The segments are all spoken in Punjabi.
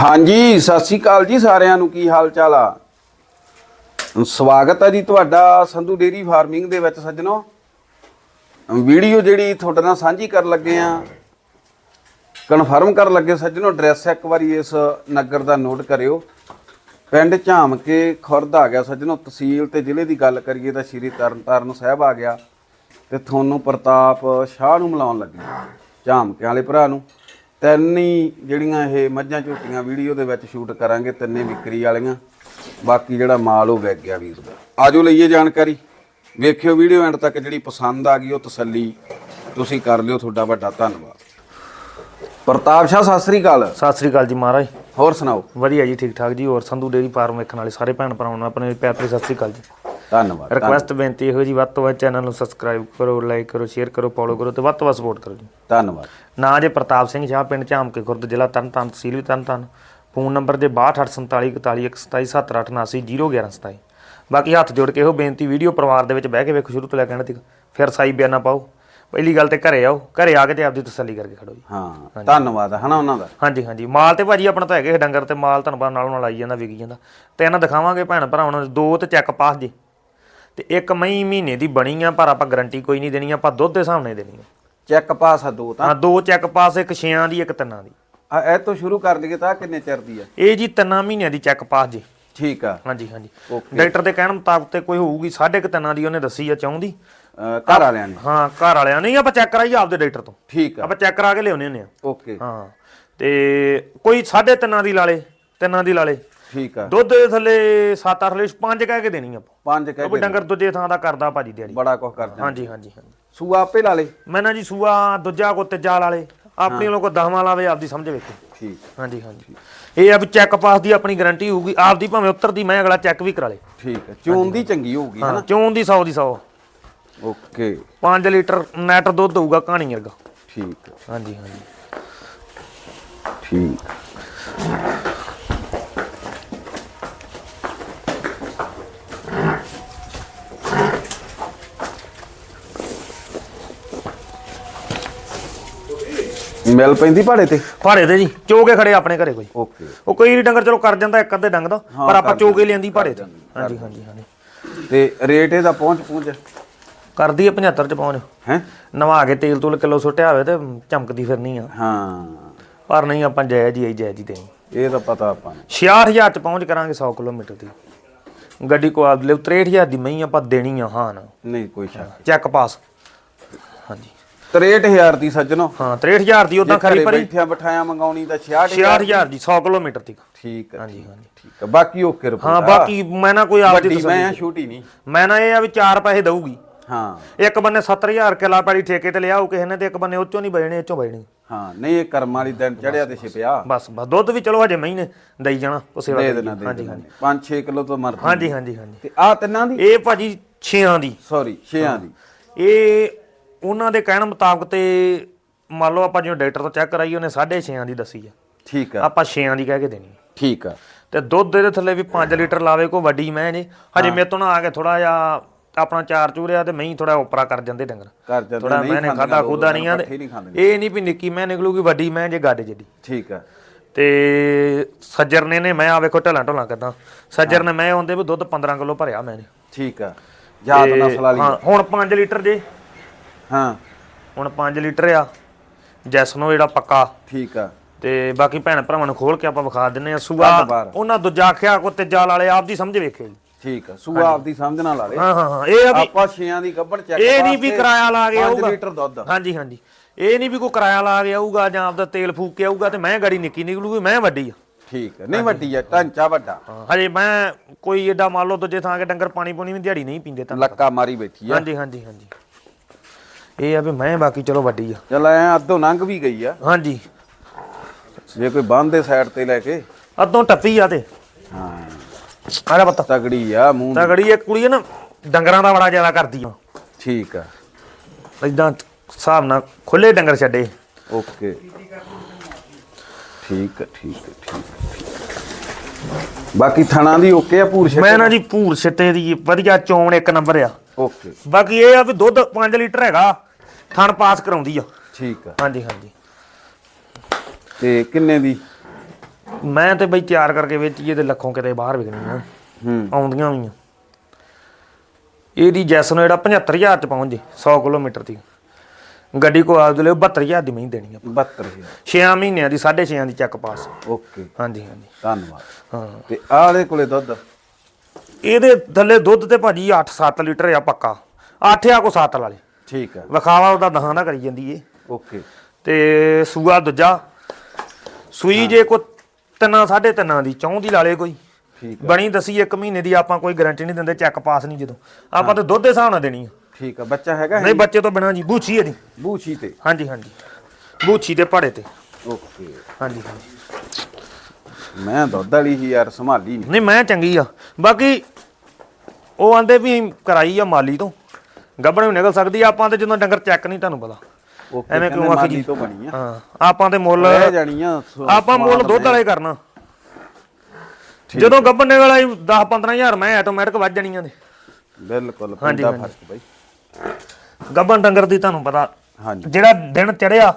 ਹਾਂਜੀ, ਸਤਿ ਸ੍ਰੀ ਅਕਾਲ ਜੀ ਸਾਰਿਆਂ ਨੂੰ, ਕੀ ਹਾਲ ਚਾਲ ਆ? ਸਵਾਗਤ ਹੈ ਜੀ ਤੁਹਾਡਾ ਸੰਧੂ ਡੇਰੀ ਫਾਰਮਿੰਗ ਦੇ ਵਿੱਚ ਸੱਜਣੋ। ਵੀਡੀਓ ਜਿਹੜੀ ਤੁਹਾਡੇ ਨਾਲ ਸਾਂਝੀ ਕਰਨ ਲੱਗੇ ਆ, ਕਨਫਰਮ ਕਰਨ ਲੱਗੇ ਸੱਜਣੋ, ਐਡਰੈਸ ਇੱਕ ਵਾਰੀ ਇਸ ਨਗਰ ਦਾ ਨੋਟ ਕਰਿਓ। ਪਿੰਡ ਝਾਮਕੇ, ਖੁਰਦ ਆ ਗਿਆ ਸੱਜਣੋ, ਤਹਿਸੀਲ ਤੇ ਜ਼ਿਲ੍ਹੇ ਦੀ ਗੱਲ ਕਰੀਏ ਤਾਂ ਸ਼੍ਰੀ ਤਰਨਤਾਰਨ ਸਾਹਿਬ ਆ ਗਿਆ। ਤੇ ਤੁਹਾਨੂੰ ਪ੍ਰਤਾਪ ਸ਼ਾਹ ਨੂੰ ਮਿਲਾਉਣ ਲੱਗੇ ਝਾਮ ਵਾਲੇ ਭਰਾ ਨੂੰ। ਤਿੰਨ ਹੀ ਜਿਹੜੀਆਂ ਇਹ ਮੱਝਾਂ ਝੋਟੀਆਂ ਵੀਡੀਓ ਦੇ ਵਿੱਚ ਸ਼ੂਟ ਕਰਾਂਗੇ ਤਿੰਨੇ ਵਿਕਰੀ ਵਾਲੀਆਂ। ਬਾਕੀ ਜਿਹੜਾ ਮਾਲ ਉਹ ਵਿਕ ਗਿਆ ਵੀਰ ਦਾ। ਆਜੋ ਲਈਏ ਜਾਣਕਾਰੀ। ਵੇਖਿਓ ਵੀਡੀਓ ਐਂਡ ਤੱਕ ਜਿਹੜੀ ਪਸੰਦ ਆ ਗਈ ਉਹ ਤਸੱਲੀ ਤੁਸੀਂ ਕਰ ਲਿਓ। ਤੁਹਾਡਾ ਵੱਡਾ ਧੰਨਵਾਦ। ਪ੍ਰਤਾਪ ਸ਼ਾਹ ਸਤਿ ਸ੍ਰੀ ਅਕਾਲ। ਸਤਿ ਸ੍ਰੀ ਅਕਾਲ ਜੀ ਮਹਾਰਾਜ। ਹੋਰ ਸੁਣਾਓ? ਵਧੀਆ ਜੀ ਠੀਕ ਠਾਕ ਜੀ। ਹੋਰ ਸੰਧੂ ਡੇਰੀ ਫਾਰਮ ਵੇਖਣ ਵਾਲੇ ਸਾਰੇ ਭੈਣ ਭਰਾਵਾਂ ਨੂੰ ਆਪਣੇ ਪਿਆਰ ਭਰੀ ਸਤਿ ਸ੍ਰੀ ਅਕਾਲ ਜੀ। ਧੰਨਵਾਦ ਰਿਕੁਐਸਟ ਬੇਨਤੀ ਇਹੋ ਜੀ ਵੱਧ ਤੋਂ ਵੱਧ ਚੈਨਲ ਨੂੰ ਸਬਸਕ੍ਰਾਈਬ ਕਰੋ ਲਾਈਕ ਕਰੋ ਸ਼ੇਅਰ ਕਰੋ ਫੋਲੋ ਕਰੋ ਤੇ ਵੱਧ ਤੋਂ ਵੱਧ ਸਪੋਰਟ ਕਰੋ ਜੀ। ਧੰਨਵਾਦ। ਨਾਂ ਜੇ ਪ੍ਰਤਾਪ ਸਿੰਘ ਸ਼ਾਹ ਪਿੰਡ ਝਾਮਕੇ ਖੁਰਦ ਜ਼ਿਲ੍ਹਾ ਤਰਨਤਾਰਨ ਤਹਿਸੀਲ ਵੀ ਤਰਨਤਾਰਨ। ਫੋਨ ਨੰਬਰ ਜੇ 628441277027 ਬਾਕੀ ਹੱਥ ਜੋੜ ਕੇ ਇਹੋ ਬੇਨਤੀ ਵੀਡੀਓ ਪਰਿਵਾਰ ਦੇ ਵਿੱਚ ਬਹਿ ਕੇ ਵੇਖੋ ਸ਼ੁਰੂ ਤੋਂ ਲੈ ਕੇ ਐਂਡ ਤੱਕ। ਫਿਰ ਸਾਈ ਬਿਆਨਾ ਪਾਓ। ਪਹਿਲੀ ਗੱਲ ਤੇ ਘਰੇ ਆਓ ਘਰੇ ਆ ਕੇ ਤੇ ਆਪਦੀ ਤਸੱਲੀ ਕਰਕੇ ਖੜੋ ਜੀ। ਹਾਂ ਧੰਨਵਾਦ ਹਨਾ ਉਹਨਾਂ ਦਾ? ਹਾਂਜੀ ਹਾਂਜੀ। ਮਾਲ ਤੇ ਭਾਜੀ ਆਪਣਾ ਤਾਂ ਹੈਗੇ ਡੰਗਰ ਤੇ ਮਾਲ ਪਤਾ ਨਾਲੋਂ ਨਾਲ ਆਈ ਜਾਂਦਾ ਵਿਕੀ ਜਾਂਦਾ। ਤੇ ਇਹਨਾਂ ਦਿਖਾਵਾਂਗੇ ਭੈਣ ਭਰਾਵਾਂ ਨੂੰ ਦੋ ਤੇ ਚੈੱਕ ਪਾਸ ਜੀ। ਤੇ ਇੱਕ ਮਈ ਮਹੀਨੇ ਦੀ ਬਣੀ ਆ ਪਰ ਆਪਾਂ ਗਾਰੰਟੀ ਕੋਈ ਨਹੀਂ ਦੇਣੀ ਆਪਾਂ ਦੁੱਧ ਦੇ ਹਿਸਾਬ ਨਾਲ ਦੇਣੀ ਆ। ਚੈੱਕ ਪਾਸ ਆ ਦੋ ਤਾਂ। ਹਾਂ ਦੋ ਚੈੱਕ ਪਾਸ ਇੱਕ ਛਿਆਂ ਦੀ ਇੱਕ ਤਿੰਨਾਂ ਦੀ। ਆ ਇਹ ਤੋਂ ਸ਼ੁਰੂ ਕਰ ਲਈਏ ਤਾਂ ਆਹ ਕਿੰਨੇ ਚਿਰ ਦੀ ਆ? ਇਹ ਜੀ ਤਿੰਨਾਂ ਮਹੀਨਿਆਂ ਦੀ ਚੈੱਕ ਪਾਸ ਜੀ। ਠੀਕ ਆ। ਹਾਂਜੀ ਹਾਂਜੀ। Okay. ਡਾਕਟਰ ਦੇ ਕਹਿਣ ਮੁਤਾਬਕ ਤੇ ਕੋਈ ਹੋਊਗੀ ਸਾਢੇ ਕੁ ਤਿੰਨਾਂ ਦੀ ਉਹਨੇ ਦੱਸੀ ਆ ਚਾਹੁੰਦੀ ਅਹ ਘਰ ਵਾਲਿਆਂ ਨੇ। ਹਾਂ ਘਰ ਵਾਲਿਆਂ ਨਹੀਂ ਆਪਾਂ ਚੈੱਕ ਕਰਾਈ ਆਪਦੇ ਡਾਕਟਰ ਤੋਂ। ਠੀਕ ਆ। ਆਪਾਂ ਚੈੱਕ ਕਰਾ ਕੇ ਲਿਆਉਣੇ ਹੁੰਦੇ ਆ। ਓਕੇ। ਹਾਂ ਤੇ ਕੋਈ ਸਾਢੇ ਤਿੰਨਾਂ ਦੀ ਲਾਲੇ ਤਿੰਨਾਂ ਦੀ ਲਾਲੇ ਠੀਕ ਆ। ਦੁੱਧ ਦੇ ਥੱਲੇ 7-8 ਲੀਟਰ ਪੰਜ ਕਹਿ ਕੇ ਦੇਣੀ ਆਪਾਂ। ਪੰਜ ਕਹਿ ਉਹ ਕੇ ਡੰਗਰ ਦੂਜੇ ਥਾਂ ਦਾ ਕਰਦਾ ਭਾਜੀ ਦਿਹਾੜੀ। ਬੜਾ ਕੁਝ ਕਰਦੇ ਹਾਂਜੀ ਹਾਂਜੀ ਹਾਂਜੀ। ਸੂਆ ਆਪੇ ਲਾ ਲੇ। ਮੈਂ ਨਾ ਜੀ ਸੂਆ ਦੂਜਾ ਕੋ ਤੀਜਾ ਵਾਲੇ ਆਪਣੀ ਲੋਕ ਦਹਵਾਂ ਲਾਵੇ ਆਪਦੀ ਸਮਝ ਵੇਖੋ। ਠੀਕ। ਹਾਂਜੀ ਹਾਂਜੀ। ਇਹ ਆ ਵੀ ਚੈੱਕ ਪਾਸ ਦੀ ਆਪਣੀ ਗਾਰੰਟੀ ਹੋਊਗੀ। ਆਪਦੀ ਭਾਵੇਂ ਉੱਤਰ ਦੀ ਮੈਂ ਅਗਲਾ ਚੈੱਕ ਵੀ ਕਰਾ ਲੇ। ਠੀਕ ਆ ਚੂਨ ਦੀ ਚੰਗੀ ਹੋਊਗੀ ਹਾਂ ਚੋਂ ਦੀ 100 ਦੀ 100 ਓਕੇ। 5 ਲੀਟਰ ਨੈਟ ਦੁੱਧ ਹੋਊਗਾ ਕਹਾਣੀ ਵਰਗਾ। ਠੀਕ ਹਾਂਜੀ ਹਾਂਜੀ। ਠੀਕ। ਮਿਲ ਪੈਂਦੀ ਭਾੜੇ ਤੇ? ਭਾੜੇ ਤੇ ਜੀ ਚੋਗੇ ਖੜੇ ਆਪਣੇ ਘਰੇ ਕੋਈ। ਓਕੇ। ਉਹ ਕੋਈ ਡੰਗਰ ਚਲੋ ਕਰ ਜਾਂਦਾ ਇੱਕ ਅੱਧੇ ਡੰਗ ਦਾ ਪਰ ਆਪਾਂ ਚੋਗੇ ਲਿਆਂਦੀ ਭਾੜੇ ਤੇ। ਹਾਂਜੀ ਹਾਂਜੀ ਹਾਂਜੀ। ਤੇ ਰੇਟ ਇਹਦਾ ਪਹੁੰਚ ਪਹੁੰਚ। ਕਰਦੀ ਹੈ 75 ਚ ਪਹੁੰਚ। ਹੈ? ਨਵਾ ਕੇ ਤੇਲ ਤੂਲ ਕਿਲੋ ਸੁੱਟਿਆ ਹੋਵੇ ਤੇ ਚਮਕਦੀ ਫਿਰਨੀ ਆ। ਹਾਂ। ਪਰ ਨਹੀਂ ਆਪਾਂ ਜਾਇਜ਼ ਹੀ ਜਾਇਜ਼ ਹੀ ਦੇਣੀ। ਇਹ ਤਾਂ ਪਤਾ ਆਪਾਂ ਨੂੰ। 66000 ਚ ਪਹੁੰਚ ਕਰਾਂਗੇ 100 ਕਿਲੋਮੀਟਰ ਦੀ। ਗੱਡੀ ਕੋ ਆਪ ਲੈ 63000 ਦੀ ਮਈ ਆਪਾਂ ਦੇਣੀ ਆ ਹਾਂ ਨਾ ਨਹੀਂ ਕੋਈ ਸ਼ੱਕ। Check pass. ਹਾਂਜੀ। 63000 ਦੀ ਸੱਜਣੋ। ਹਾਂ 63000 ਦੀ ਉਦਾਂ ਖਰੀ ਪਰੀ ਬੈਠਿਆ ਬਿਠਾਇਆ ਮੰਗਾਉਣੀ ਤਾਂ 66000 66000 ਦੀ। 100 ਕਿਲੋਮੀਟਰ ਤੱਕ ਠੀਕ ਹੈ ਹਾਂਜੀ ਹਾਂਜੀ। ਠੀਕ ਹੈ ਬਾਕੀ ਓਕੇ ਰਿਪੋਰਟ ਹਾਂ ਬਾਕੀ ਮੈਂ ਨਾ ਕੋਈ ਆਪਦੀ ਵੱਡੀ ਮੈਂ ਆ ਛੋਟੀ ਨਹੀਂ। ਮੈਂ ਨਾ ਇਹ ਆ ਵੀ 4 ਪੈਸੇ ਦਊਗੀ। ਹਾਂ। ਇੱਕ ਬੰਨੇ 70000 ਕਿਲਾ ਪੈੜੀ ਠੇਕੇ ਤੇ ਲਿਆਉ ਕਿਸੇ ਨੇ ਤੇ ਇੱਕ ਬੰਨੇ ਉੱਚੋਂ ਨਹੀਂ ਬਜਣੇ ਇੱਚੋਂ ਬਜਣੇ ਹਾਂ ਨਹੀਂ ਇਹ ਕਰਮ ਵਾਲੀ ਦਿਨ ਚੜਿਆ ਤੇ ਛਿਪਿਆ। ਬਸ ਬਸ ਦੁੱਧ ਵੀ ਚਲੋ ਹਜੇ ਮਹੀਨੇ ਦਈ ਜਾਣਾ ਉਹ ਸੇਵਾ ਦੇ ਦੇਣਾ ਹਾਂਜੀ ਹਾਂਜੀ। 5-6 ਕਿਲੋ ਤੋਂ ਮਰ ਹਾਂਜੀ ਹਾਂਜੀ ਹਾਂਜੀ। ਤੇ ਆ ਤਿੰਨਾਂ ਦੀ? ਇਹ ਭਾਜੀ ਛੇਆਂ ਦੀ। ਸੌਰੀ 6ਾਂ ਦੀ। ਇਹ ਉਹਨਾਂ ਦੇ ਕਹਿਣ ਮੁਤਾਬਕ ਤੇ ਮੰਨ ਲਓ ਆਪਾਂ ਜਿਵੇਂ ਡਾਕਟਰ ਤੋਂ ਚੈੱਕ ਕਰਾਈ ਉਹਨੇ 6.5 ਦੀ ਦੱਸੀ ਆ। ਠੀਕ ਆ। ਆਪਾਂ 6 ਦੀ ਕਹਿ ਕੇ ਦੇਣੀ। ਠੀਕ ਆ। ਤੇ ਦੁੱਧ ਦੇ ਥੱਲੇ ਵੀ 5 ਲੀਟਰ ਲਾਵੇ ਕੋ ਵੱਡੀ ਮੈਂ ਜੇ। ਹਜੇ ਮੇਰੇ ਤੋਂ ਨਾ ਆ ਕੇ ਥੋੜਾ ਜਿਹਾ ਆਪਣਾ ਚਾਰ ਚੂਰਿਆ ਤੇ ਮੈਂ ਥੋੜਾ ਉਪਰਾ ਕਰ ਜਾਂਦੇ ਡੰਗਰ। ਕਰ ਜਾਂਦੇ ਥੋੜਾ ਮੈਨੇ ਖਾਂਦੀਆਂ ਖਾਦਾ ਖੁਦਾ ਨਹੀਂ ਆ ਇਹ ਨਹੀਂ ਵੀ ਨਿੱਕੀ ਮੈਂ ਨਿਕਲੂਗੀ ਵੱਡੀ ਮੈਂ ਜੇ ਗਾਡੇ ਜੱਡੀ। ਠੀਕ ਆ। ਤੇ ਸੱਜਰ ਨੇ ਨੇ ਮੈਂ ਆ ਵੇਖੋ ਢਲਾਂ ਢਲਾਂ ਕਰਦਾ। ਸੱਜਰ ਨੇ ਮੈਂ ਆਉਂਦੇ ਵੀ ਦੁੱਧ 15 ਕਿਲੋ ਭਰਿਆ ਮੈਨੇ ਠੀਕ ਆ। ਜਾਤ ਨਸਲ ਵਾਲੀ ਹੁਣ 5 ਲੀਟਰ ਜੇ। ਹਾਂ। ਹੁਣ 5 ਲੀਟਰ ਆ ਜੈਸਨੋ ਜਿਹੜਾ ਪੱਕਾ। ਠੀਕ ਆ। ਤੇ ਬਾਕੀ ਭੈਣ ਭਰਾਵਾਂ ਨੂੰ ਖੋਲ ਕੇ ਆਪਾਂ ਵਿਖਾ ਦਿੰਨੇ ਆ ਸੂਆ। ਉਹਨਾਂ ਦੂਜਾ ਆਖਿਆ ਕੋ ਤੀਜਾ ਵਾਲੇ ਆਪਦੀ ਸਮਝ ਵੇਖੇ ਜੀ। ਠੀਕ ਆ ਸੂਆ ਆਪਦੀ ਸਮਝ ਨਾਲ ਲਾ ਲੈ। ਹਾਂ ਹਾਂ ਹਾਂ ਇਹ ਆ ਵੀ ਆਪਾਂ 6ਾਂ ਦੀ ਗੱਬੜ ਚੈੱਕ ਇਹ ਨਹੀਂ ਵੀ ਕਿਰਾਇਆ ਲਾ ਕੇ 5 ਆਊਗਾ। ਲੀਟਰ ਦੁੱਧ। ਹਾਂਜੀ ਹਾਂਜੀ। ਇਹ ਨਹੀਂ ਵੀ ਕੋਈ ਕਿਰਾਇਆ ਲਾ ਕੇ ਆਊਗਾ ਜਾਂ ਆਪਦਾ ਤੇਲ ਫੂਕ ਕੇ ਆਊਗਾ ਤੇ ਮੈਂ ਗਾੜੀ ਨਿੱਕੀ ਨਿਕਲੂਗੀ ਮੈਂ ਵੱਡੀ ਆ। ਠੀਕ ਆ। ਨਹੀਂ ਵੱਡੀ ਆ ਢਾਂਚਾ ਵੱਡਾ। ਹਾਂ, ਹਜੇ ਮੈਂ ਕੋਈ ਏਡਾ ਮੰਨ ਲਓ ਦੂਜੇ ਥਾਂ ਕੇ ਡੰਗਰ ਪਾਣੀ ਪੂਣੀ ਵੀ ਦਿਹਾੜੀ ਨਹੀਂ ਪੀਂਦੇ ਤਾਂ। ਲੱਕਾ ਮਾਰੀ ਬੈਠੀ ਆ। ਹਾਂਜੀ ਹਾਂਜੀ ਹਾਂਜੀ। ਇਹ ਆ ਵੀ ਮੈਂ ਬਾਕੀ ਚਲੋ ਵੱਡੀ ਆ। ਚੱਲ ਐ ਅੱਧੋ ਲੰਘ ਵੀ ਗਈ ਆ। ਹਾਂਜੀ। ਜੇ ਕੋਈ ਬੰਦ ਦੇ ਸਾਈਡ ਤੇ ਲੈ ਕੇ। ਅੱਧੋਂ ਟੱਪੀ ਆ ਤੇ। ਹਾਂ। ਆਲਾ ਪਤਾ। ਤਗੜੀ ਆ ਮੂੰਹ ਦੀ। ਤਗੜੀ ਇੱਕ ਕੁੜੀ ਆ ਨਾ ਡੰਗਰਾਂ ਦਾ ਬੜਾ ਜ਼ਿਆਦਾ ਕਰਦੀ ਆ। ਠੀਕ ਆ। ਇਦਾਂ ਹਿਸਾਬ ਨਾਲ ਖੁੱਲੇ ਡੰਗਰ ਛੱਡੇ। ਓਕੇ। ਠੀਕ ਆ ਠੀਕ ਆ ਠੀਕ ਆ, ਠੀਕ ਆ। ਬਾਕੀ ਥਣਾ ਦੀ ਓਕੇ ਆ ਪੂਰ ਮੈਂ ਨਾ ਜੀ ਭੂਰ ਛਿੱਟੇ ਦੀ ਵਧੀਆ ਚੋਣ ਇੱਕ ਨੰਬਰ ਆ। ਓਕੇ। ਬਾਕੀ ਇਹ ਆ ਵੀ ਦੁੱਧ 5 ਲੀਟਰ ਹੈਗਾ। ਥਣ ਪਾਸ ਕਰਾਉਂਦੀ ਆ। ਠੀਕ ਆ। ਹਾਂਜੀ ਹਾਂਜੀ। ਤੇ ਕਿੰਨੇ ਦੀ? ਮੈਂ ਤੇ ਬਈ ਤਿਆਰ ਕਰਕੇ ਵੇਚੀਏ ਤੇ ਲੱਖੋਂ ਕਿਤੇ ਬਾਹਰ ਵਿਕਣੀਆਂ। ਹੂੰ। ਆਉਂਦੀਆਂ ਵੀ ਆ ਇਹਦੀ ਜੈਸ ਨੂੰ ਜਿਹੜਾ 75000 ਚ ਪਹੁੰਚ ਜੇ 100 ਕਿਲੋਮੀਟਰ ਦੀ। ਗੱਡੀ ਕੋ ਆਪ ਦੇ ਲਈ 72000 ਦੀ ਮਹੀਂ ਦੇਣੀ ਆ। 72000 6 ਮਹੀਨਿਆਂ ਦੀ 6.5 ਦੀ ਚੱਕ ਪਾਸ। ਓਕੇ। ਹਾਂਜੀ ਹਾਂਜੀ। ਧੰਨਵਾਦ। ਹਾਂ। ਤੇ ਆਲੇ ਕੋਲੇ ਦੁੱਧ? ਇਹਦੇ ਥੱਲੇ ਦੁੱਧ ਤੇ ਭਾਜੀ 8-7 ਲੀਟਰ ਆ ਪੱਕਾ। 8 ਆ ਕੋ 7 ਵਾਲੇ ਠੀਕ ਆ। ਵਿਖਾਵਾ ਉਹਦਾ ਦਹਾਂ ਦਾ ਕਰੀ ਜਾਂਦੀ ਏ। ਓਕੇ। ਤੇ ਸੂਆ ਦੂਜਾ। ਸੂਈ ਜੇ ਕੋ ਤਿੰਨਾਂ ਸਾਢੇ ਤਿੰਨਾਂ ਦੀ ਚੌਂ ਦੀ ਲਾਲੇ ਕੋਈ। ਠੀਕ ਬਣੀ ਦਸੀ ਇੱਕ ਮਹੀਨੇ ਦੀ ਆਪਾਂ ਕੋਈ ਗਾਰੰਟੀ ਨਹੀਂ ਦਿੰਦੇ ਚੈੱਕ ਪਾਸ ਨਹੀਂ ਜਦੋਂ। ਆਪਾਂ ਤੇ ਦੁੱਧ ਦੇ ਹਿਸਾਬ ਨਾਲ ਦੇਣੀ ਆ। ਠੀਕ ਆ ਬੱਚਾ ਹੈਗਾ ਨਹੀਂ ਬੱਚੇ ਤੋਂ ਬਿਨਾਂ ਜੀ ਬੂਛੀ ਇਹਦੀ ਬੂਛੀ ਤੇ? ਹਾਂਜੀ ਹਾਂਜੀ। ਬੂਛੀ ਤੇ ਪੜੇ ਤੇ। ਓਕੇ। ਹਾਂਜੀ ਹਾਂਜੀ। ਮੈਂ ਦੁੱਧ ਵਾਲੀ ਹੀ ਯਾਰ ਸੰਭਾਲੀ ਨਹੀਂ ਨਹੀਂ ਮੈਂ ਚੰਗੀ ਆ। ਬਾਕੀ ਉਹ ਆਂਦੇ ਵੀ ਕਰਾਈ ਆ ਮਾਲੀ ਤੋਂ। ਗੱਬਣ ਵੀ ਨਿਕਲ ਸਕਦੀ ਆ ਆਪਾਂ ਤੇ ਜਦੋਂ ਡੰਗਰ ਚੈੱਕ ਨਹੀਂ ਤੁਹਾਨੂੰ ਪਤਾ। ਐਵੇਂ ਕਿਉਂ ਆਖੀ ਜੀ? ਤੋਂ ਬਣੀ ਆ। ਹਾਂ ਆਪਾਂ ਤੇ ਮੁੱਲ ਜਾਣੀਆਂ ਆਪਾਂ ਮੁੱਲ ਦੁੱਧ ਵਾਲੇ ਕਰਨਾ। ਜਦੋਂ ਗੱਬਣ ਨਿਕਲ ਆਈ 10 15000 ਮੈਂ ਆਟੋਮੈਟਿਕ ਵੱਜ ਜਾਣੀਆਂ ਨੇ। ਬਿਲਕੁਲ ਹਾਂਜੀ। ਫ਼ਰਕ ਬਾਈ। ਗੱਬਣ ਡੰਗਰ ਦੀ ਤੁਹਾਨੂੰ ਪਤਾ ਹਾਂਜੀ। ਜਿਹੜਾ ਦਿਨ ਚੜਿਆ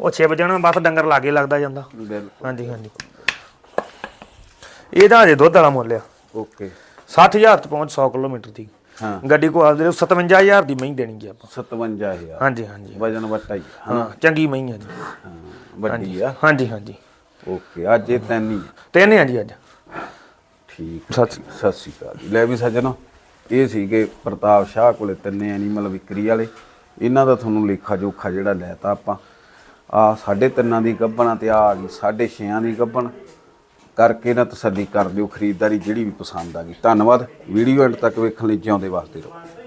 ਉਹ ਛਿਪ ਜਾਣਾ ਬਸ ਡੰਗਰ ਲਾਗੇ ਲੱਗਦਾ ਜਾਂਦਾ। ਬਿਲਕੁਲ। ਹਾਂਜੀ ਹਾਂਜੀ। ਇਹਦਾ ਜੇ ਦੁੱਧ ਵਾਲਾ ਮੁੱਲ ਆ। ਓਕੇ। 60000 ਚ ਪਹੁੰਚ 100 ਕਿਲੋਮੀਟਰ ਦੀ। ਹਾਂ। ਗੱਡੀ ਕੋ ਆਪਦੇ 57000 ਦੀ ਮਹੀਂ ਦੇਣੀ ਜੀ ਆਪਾਂ। 57000 ਹਾਂਜੀ ਹਾਂਜੀ। ਵਜਨ ਵੱਟਾ ਹੀ ਹਾਂ ਚੰਗੀ ਮਹੀਂ ਆ ਜੀ। ਹਾਂ ਵੱਡੀ ਆ। ਹਾਂਜੀ ਹਾਂਜੀ। ਓਕੇ ਅੱਜ ਇਹ ਤਿੰਨ ਹੀ। ਤਿੰਨ ਆ ਜੀ ਅੱਜ। ਠੀਕ ਸਤਿ ਸ੍ਰੀ ਅਕਾਲ। ਲੈ ਵੀ ਸੱਜਣੋ ਇਹ ਸੀਗੇ ਪ੍ਰਤਾਪ ਸ਼ਾਹ ਕੋਲੇ ਤਿੰਨੇ ਐਨੀਮਲ ਵਿਕਰੀ ਵਾਲੇ। ਇਹਨਾਂ ਦਾ ਤੁਹਾਨੂੰ ਲੇਖਾ ਜੋਖਾ ਜਿਹੜਾ ਲੈਤਾ ਆਪਾਂ। ਆ ਸਾਢੇ ਤਿੰਨਾਂ ਦੀ ਗੱਬਣਾ ਤੇ ਆ ਗਈ ਸਾਢੇ ਛੇਆਂ ਦੀ ਗੱਬਣ ਕਰਕੇ ਨਾ ਤਸੱਲੀ ਕਰ ਲਿਓ ਖਰੀਦਦਾਰੀ ਜਿਹੜੀ ਵੀ ਪਸੰਦ ਆ ਗਈ। ਧੰਨਵਾਦ। ਵੀਡੀਓ ਐਂਡ ਤੱਕ ਵੇਖਣ ਲਈ ਜਿਉਂਦੇ ਵਾਸਤੇ ਰਹੋ।